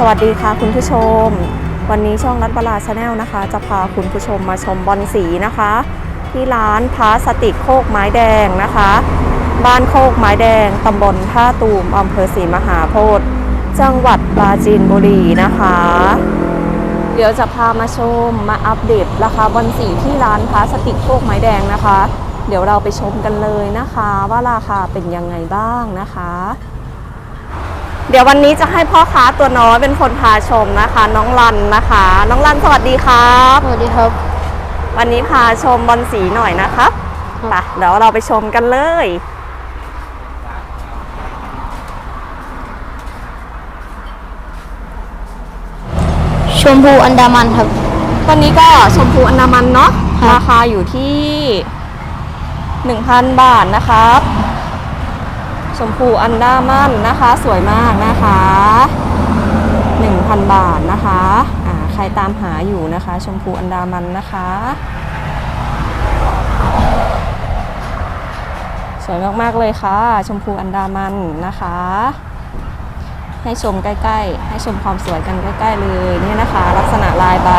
สวัสดีค่ะคุณผู้ชม วันนี้ช่องรัฐบลาชาแนลนะคะ จะพาคุณผู้ชมมาชมบอลสีนะคะ ที่ร้านพลาสติกโคกไม้แดงนะคะ บ้านโคกไม้แดงตำบลท่าตูมอำเภอศรีมหาโพธิ์จังหวัดปราจีนบุรีนะคะ เดี๋ยวจะพามาชมมาอัปเดตราคาบอลสีที่ร้านพลาสติกโคกไม้แดงนะคะ เดี๋ยวเราไปชมกันเลยนะคะ ว่าราคาเป็นยังไงบ้างนะคะ เดี๋ยววันนี้จะให้พ่อค้าตัวน้อยเป็นคนพาชมนะคะ น้องรันนะคะ น้องรันสวัสดีครับ สวัสดีครับ วันนี้พาชมบอลสีหน่อยนะครับครับไปเดี๋ยวเราไปชมกันเลย ชมพูอันดามันครับตอนนี้ก็ชมพูอันดามันเนาะครับราคาอยู่ที่ 1,000 บาทนะครับ ชมพูอันดามันนะคะ สวยมากนะคะ 1,000 บาทนะคะอ่าใครตามหาอยู่นะคะ ชมพูอันดามันนะคะ สวยมากๆเลยค่ะ ชมพูอันดามันนะคะ ให้ชมใกล้ๆ ให้ชมความสวยกันใกล้ ๆ เลยเนี่ยนะคะ ลักษณะลายใบ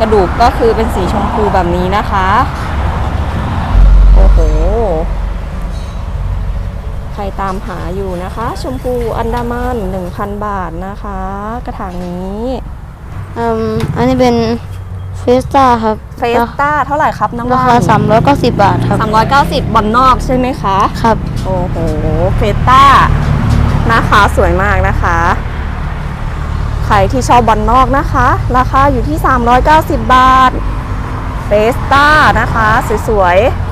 กระดูกก็คือเป็นสีชมพูแบบนี้นะคะ โอ้โห ใครตามหาอยู่นะคะ ชมพูอันดามัน 1,000 บาทนะคะ กระถางนี้อืมอันนี้เป็นเฟสตาครับเฟสต้าเท่าไหร่ครับน้องราคาสามร้อยเก้าสิบบาทครับสามร้อยเก้าสิบบอลนอกใช่ไหมคะครับโอ้โหเฟสต้านะคะสวยมากนะคะ ใครที่ชอบบอลนอกนะคะ ราคาอยู่ที่ 390 บาทเฟสต้านะคะ สวยๆ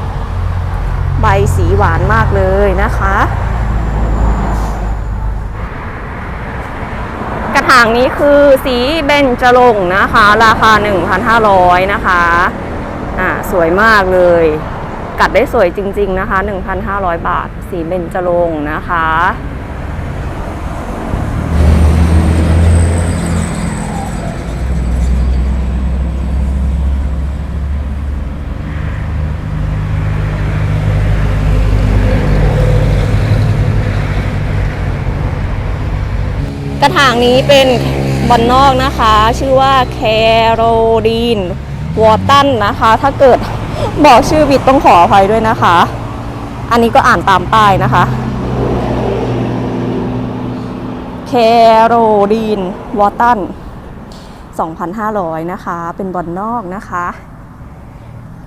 ใบสีหวานมากเลยนะคะ กระถางนี้คือสีเบนจรงนะคะ ราคา 1,500 นะคะอ่าสวยมากเลย กัดได้สวยจริง ๆ นะคะ 1,500 บาท สีเบนจรงนะคะ กระถางนี้เป็นบอลนอกนะคะ ชื่อว่าแคโรลีนวอตันนะคะ ถ้าเกิดบอกชื่อผิดต้องขออภัยด้วยนะคะ อันนี้ก็อ่านตามป้ายนะคะแคโรลีนวอตัน2,500 นะคะ เป็นบอลนอกนะคะ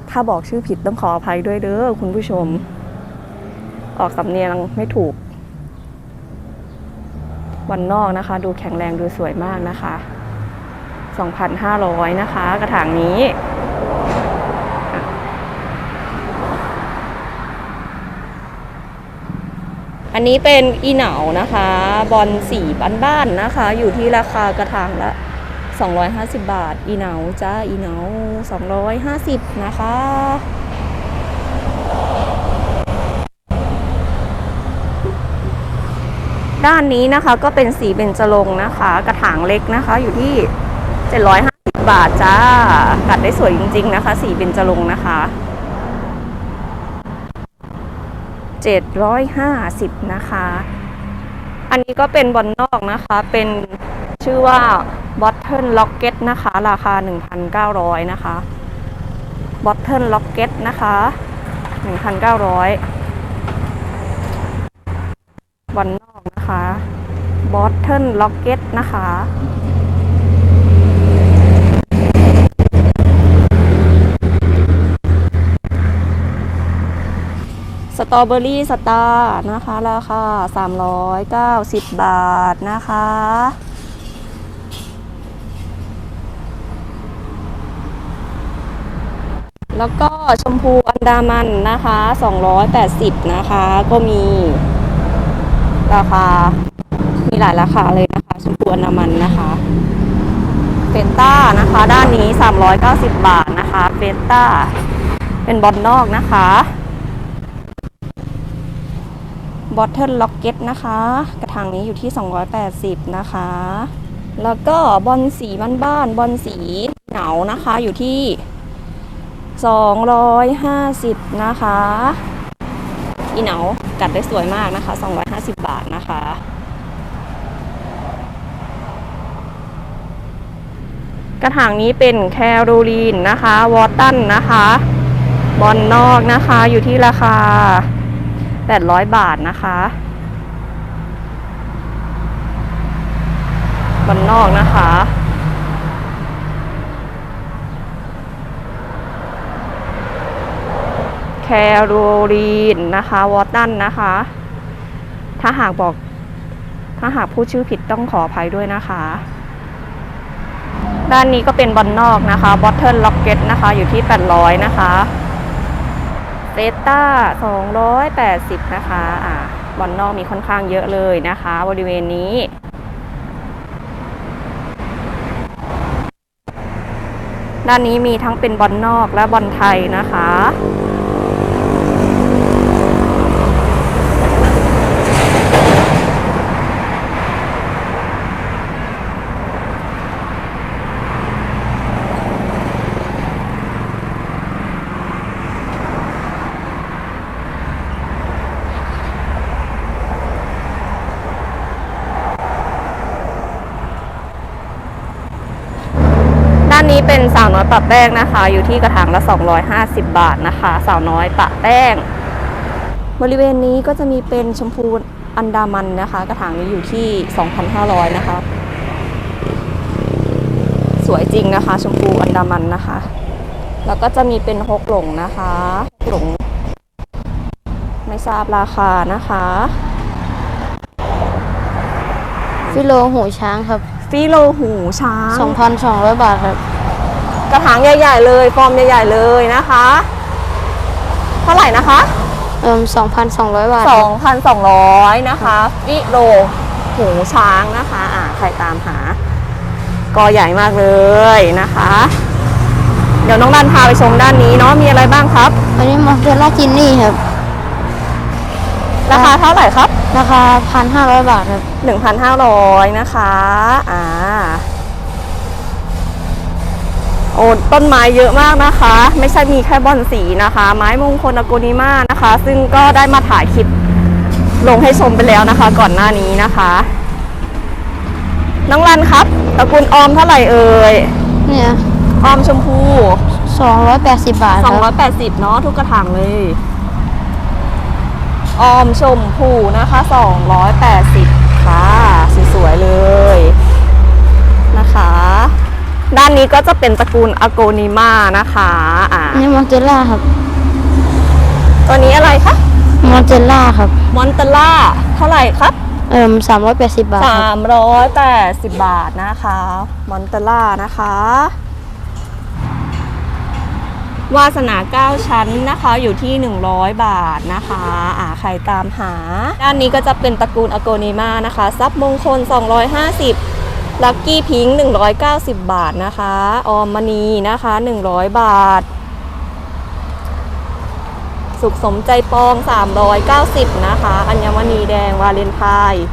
ถ้าบอกชื่อผิดต้องขออภัยด้วยเด้อคุณผู้ชม ออกสำเนียงไม่ถูก วันนอกนะคะ ดูแข็งแรงดูสวยมากนะคะ 2,500 นะคะ กระถางนี้อันนี้เป็นอีเหนานะคะ บอลสีบ้านๆนะคะ อยู่ที่ราคากระถางละ 250 บาท อีเหนาจ้าอีเหนา250 นะคะ ด้านนี้นะคะก็เป็นสีเบญจรงค์นะคะ กระถางเล็กนะคะอยู่ที่ 750 บาทจ้ากัดได้สวยจริง ๆ นะคะ สีเบญจรงค์นะคะ 750 นะคะ อันนี้ก็เป็นบอลนอกนะคะ เป็นชื่อว่า Bottle Locket นะคะ ราคา 1,900 นะคะ Bottle Locket นะคะ 1,900บอลนอก นะคะ Bottle Locket นะคะสตรอเบอรี่สตาร์นะคะ ราคา 390 บาทนะคะ แล้วก็ชมพูอันดามันนะคะ 280 นะคะ ก็มี ราคา มีหลายราคาเลยนะคะชมพูอนามันนะคะเฟนต้านะคะ ด้านนี้ 390 บาทนะคะเฟนต้าเป็นบอลนอกนะคะบอทเทิลล็อกเก็ตนะคะ กระถางนี้อยู่ที่ 280 นะคะ แล้วก็บอลสีบ้านๆบอลสีเหงานะคะอยู่ที่ 250 นะคะ อีเหนากัดได้สวยมากนะคะ 250 บาทนะคะ กระถางนี้เป็นแคโรลีนนะคะ วอตตันนะคะ บอลนอกนะคะอยู่ที่ราคา 800 บาทนะคะบอลนอกนะคะ แคโรลีนนะคะวอตตันนะคะ ถ้าหากบอก ถ้าหากพูดชื่อผิดต้องขออภัยด้วยนะคะ ด้านนี้ก็เป็นบอลนอกนะคะบอทเทิลล็อกเก็ตนะคะ อยู่ที่ 800 นะคะเซต้า280 นะคะอ่าบอลนอกมีค่อนข้างเยอะเลยนะคะ บริเวณนี้ด้านนี้มีทั้งเป็นบอลนอกและบอลไทยนะคะ เป็นสาวน้อยปะแป้งนะคะ อยู่ที่กระถางละ 250 บาทนะคะ สาวน้อยปะแป้ง บริเวณนี้ก็จะมีเป็นชมพูอันดามันนะคะ กระถางนี้อยู่ที่ 2,500 นะคะ สวยจริงนะคะ ชมพูอันดามันนะคะ แล้วก็จะมีเป็นฮกหลงนะคะฮกหลง ไม่ทราบราคานะคะฟิโลหูช้างครับ ฟิโลหูช้าง 2,200 บาทครับก ระถางใหญ่ๆเลยฟอร์มใหญ่ๆเลยนะคะ เท่าไหร่นะคะเอิ่ม2,200บาทครับ2,200นะคะฟิโลหูช้างนะคะอ่าใครตามหา ก็ใหญ่มากเลยนะคะ เดี๋ยวน้องดันพาไปชมด้านนี้เนาะมีอะไรบ้างครับ อันนี้มอสเตอร่าจินนี่ครับ ราคาเท่าไหร่ครับ ราคา1,500บาทครับ 1,500นะคะ อ่า โอ้ต้นไม้เยอะมากนะคะ ไม่ใช่มีแค่บอนสีนะคะ ไม้มงคลอโกนิมานะคะ ซึ่งก็ได้มาถ่ายคลิปลงให้ชมไปแล้วนะคะ ก่อนหน้านี้นะคะ น้องรันครับตระกูลออมเท่าไหร่เอ่ยเนี่ยออมชมพู280 บาทครับ280เนาะทุกกระถางเลยออมชมพูนะคะ 280 ค่ะ สวยๆเลยนะคะ ด้านนี้ก็จะเป็นตระกูลอโกนิมานะคะอ่าอันนี้มอนเตล่าครับ ตัวนี้อะไรคะมอนเตล่าครับมอนเตล่าเท่าไหร่ครับเอิ่ม380บาทครับ380บาทนะคะมอนเตล่านะคะ วาสนา9ชั้นนะคะอยู่ที่100บาทนะคะอ่าใครตามหา ด้านนี้ก็จะเป็นตระกูลอโกนิมานะคะซับมงคล250 ลักกี้พิงค์190 บาทนะคะ ออมมณีนะคะ 100 บาท สุขสมใจปอง 390 นะคะ อัญมณีแดงวาเลนไทน์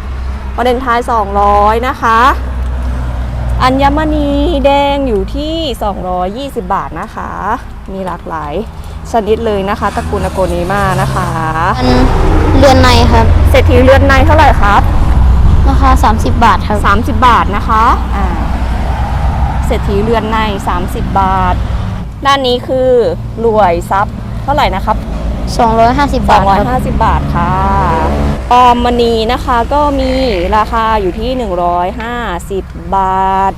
วาเลนไทน์200 นะคะ อัญมณีแดงอยู่ที่ 220 บาทนะคะ มีหลากหลายชนิดเลยนะคะตระกูลอโกนิมานะคะอันเรือนในครับ เศรษฐีเรือนในเท่าไหร่ครับ ราคา 30 บาทครับ 30 บาทนะคะอ่าเศรษฐีเรือนใน 30 บาท ด้านนี้คือรวยทรัพย์เท่าไหร่นะครับ 250 บาทครับ250 บาทค่ะออมมณีนะคะก็มีราคาอยู่ที่ 150 บาท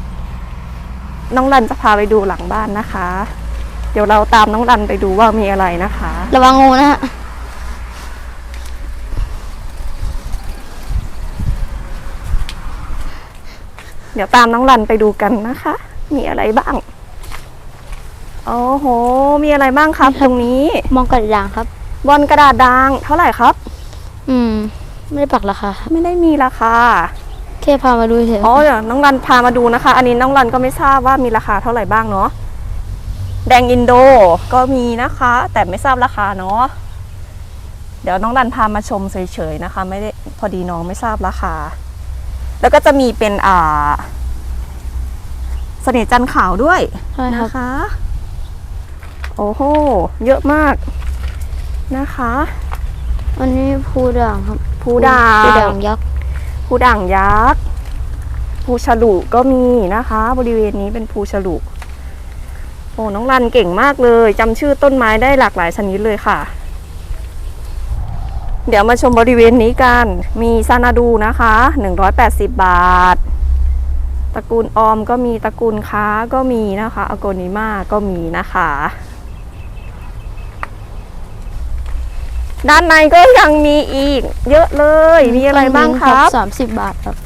น้องรันจะพาไปดูหลังบ้านนะคะ เดี๋ยวเราตามน้องรันไปดูว่ามีอะไรนะคะ ระวังงูนะฮะ เดี๋ยวตามน้องรันไปดูกันนะคะ มีอะไรบ้าง โอ้โห มีอะไรบ้างครับ ตรงนี้ มองกระด่างครับ บอลกระดาษด่างเท่าไหร่ครับ อืม ไม่ได้ปักราคาครับไม่ได้มีราคา แค่พามาดูเฉยอ๋อเดี๋ยวน้องรันพามาดูนะคะ อันนี้น้องรันก็ไม่ทราบว่ามีราคาเท่าไหร่บ้างเนาะ แดงอินโดก็มีนะคะ แต่ไม่ทราบราคาเนาะ เดี๋ยวน้องรันพามาชมเฉยๆนะคะ ไม่ได้พอดีน้องไม่ทราบราคา แล้วก็จะมีเป็นอ่าเสน่ห์จันทร์ขาวด้วยใช่ครับ นะคะ โอ้โห เยอะมากนะคะ อันนี้ภูด่างครับภูด่าง ภูด่างยักษ์ภูด่างยักษ์ภูฉลุก็มีนะคะ บริเวณนี้เป็นภูฉลุโอ้น้องรันเก่งมากเลยจำชื่อต้นไม้ได้หลากหลายชนิดเลยค่ะ เดี๋ยวมาชมบริเวณนี้กัน มีซานาดูนะคะ 180 บาท ตระกูลออมก็มีตระกูลค้าก็มีนะคะอโกนิมาก็มีนะคะ ด้านในก็ยังมีอีก เยอะเลย มีอะไรบ้างครับสามสิบบาทครับ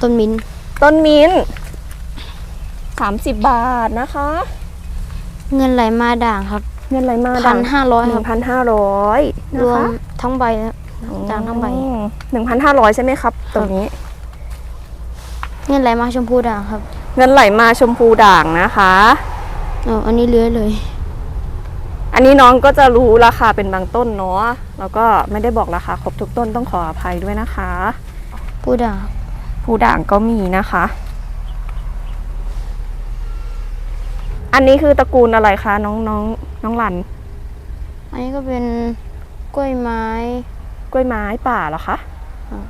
ต้นมิ้นท์ต้นมิ้นสามสิบบาทนะคะ เงินไหลมาด่างครับ เงินอะไรมาพันห้าร้อยหครันึ่บงพันห้าร้อยรวม ทั้งใบนะครับด่างทั้งใบ หนึ่งพันห้าร้อยใช่ไหมครับ ตรงนี้ เงินไหลมาชมพูด่างครับ เงินไหลมาชมพูด่างนะคะอ๋ออันนี้เลื้อยเลย อันนี้น้องก็จะรู้ราคาเป็นบางต้นเนาะแล้วก็ไม่ได้บอกราคาครบทุกต้นต้องขออภัยด้วยนะคะภูด่างครับภูด่างก็มีนะคะ อันนี้คือตระกูลอะไรคะน้องน้องน้องหลัน อันนี้ก็เป็น กล้วยไม้ กล้วยไม้ป่าเหรอคะ อ่า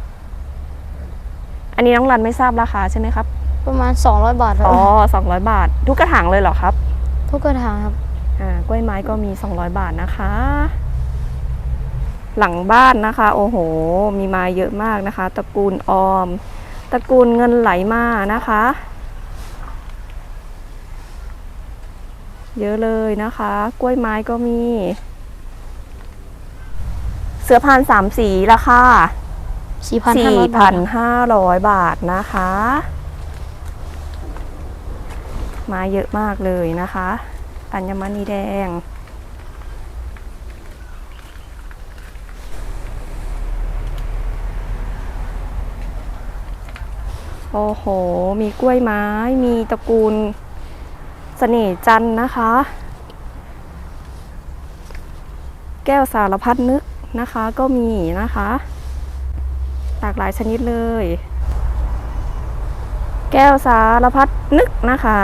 อันนี้น้องรันไม่ทราบราคาใช่ไหมครับ ประมาณ 200 บาทครับอ๋อสองร้อยบาท ทุกกระถางเลยเหรอครับ ทุกกระถางครับ อ่ากล้วยไม้ก็มี 200 บาทนะคะ หลังบ้านนะคะ โอ้โห มีไม้เยอะมากนะคะ ตระกูลออม ตระกูลเงินไหลมานะคะ เยอะเลยนะคะ กล้วยไม้ก็มี เสือพานสามสีราคา4,500บาท4,500บาทนะคะ มาเยอะมากเลยนะคะ อัญมณีแดง โอ้โห มีกล้วยไม้ มีตระกูลเสน่ห์จันทร์นะคะ แก้วสารพัดนึก นะคะก็มีนะคะหลากหลายชนิดเลย แก้วสารพัดนึกนะคะ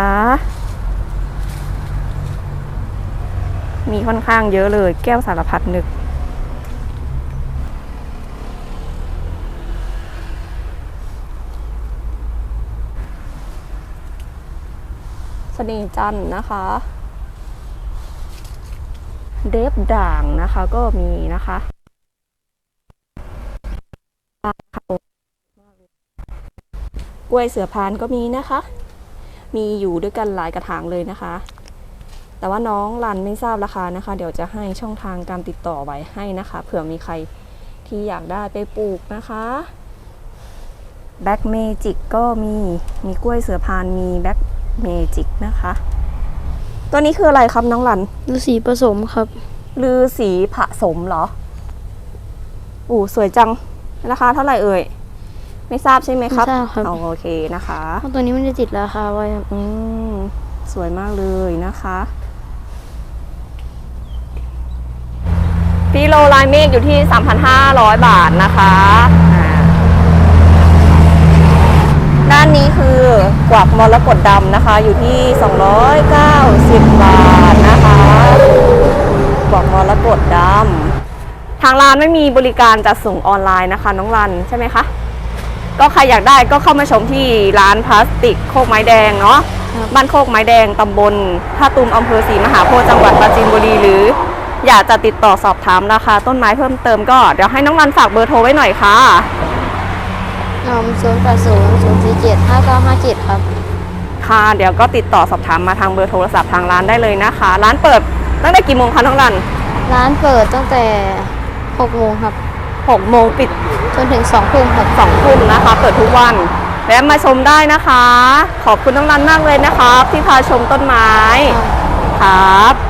มีค่อนข้างเยอะเลย แก้วสารพัดนึกเสน่ห์จันนะคะ เดฟด่างนะคะก็มีนะคะ กล้วยเสือพานก็มีนะคะ มีอยู่ด้วยกันหลายกระถางเลยนะคะ แต่ว่าน้องรันไม่ทราบราคานะคะ เดี๋ยวจะให้ช่องทางการติดต่อไว้ให้นะคะ เผื่อมีใครที่อยากได้ไปปลูกนะคะแบ็กเมจิกก็มีมีกล้วยเสือพานมีแบ็กเมจิกนะคะ ตัวนี้คืออะไรครับน้องรันฤาษีผสมครับลือสีผสมเหรอ อู้สวยจัง ราคาเท่าไหร่เอ่ย ไม่ทราบใช่ไหมครับไม่ทราบครับ เอาโอเคนะคะ เพราะตัวนี้ไม่ได้ติดราคาไว้ครับ อืม สวยมากเลยนะคะฟิโลลายเมฆอยู่ที่ 3,500 บาทนะคะอ่าานนี้คือกวักมรกตดำนะคะ อยู่ที่ 290 บาทนะคะกวักมรกตดำทางร้านไม่มีบริการจัดส่งออนไลน์นะคะ น้องรันใช่ไหมคะ ก็ใครอยากได้ก็เข้ามาชมที่ร้านพลาสติกโคกไม้แดงเนาะครับบ้านโคกไม้แดงตำบลท่าตุมอำเภอศรีมหาโพธิ์จังหวัดปราจีนบุรีหรือ อยากจะติดต่อสอบถามราคาต้นไม้เพิ่มเติมก็เดี๋ยวให้น้องรันฝากเบอร์โทรไว้หน่อยค่ะนมศูนย์แปดศูนย์ศูนย์สี่เจ็ดห้าเก้าห้าเจ็ดครับ ค่ะเดี๋ยวก็ติดต่อสอบถามมาทางเบอร์โทรศัพท์ทางร้านได้เลยนะคะ ร้านเปิดตั้งแต่กี่โมงคะน้องรัน ร้านเปิดตั้งแต่หกโมงครับ 6 โมงปิดจนถึงสองทุ่มครับ2ทุ่มนะคะ เปิดทุกวันแวะมาชมได้นะคะ ขอบคุณน้องรันมากเลยนะครับ ที่พาชมต้นไม้ครับ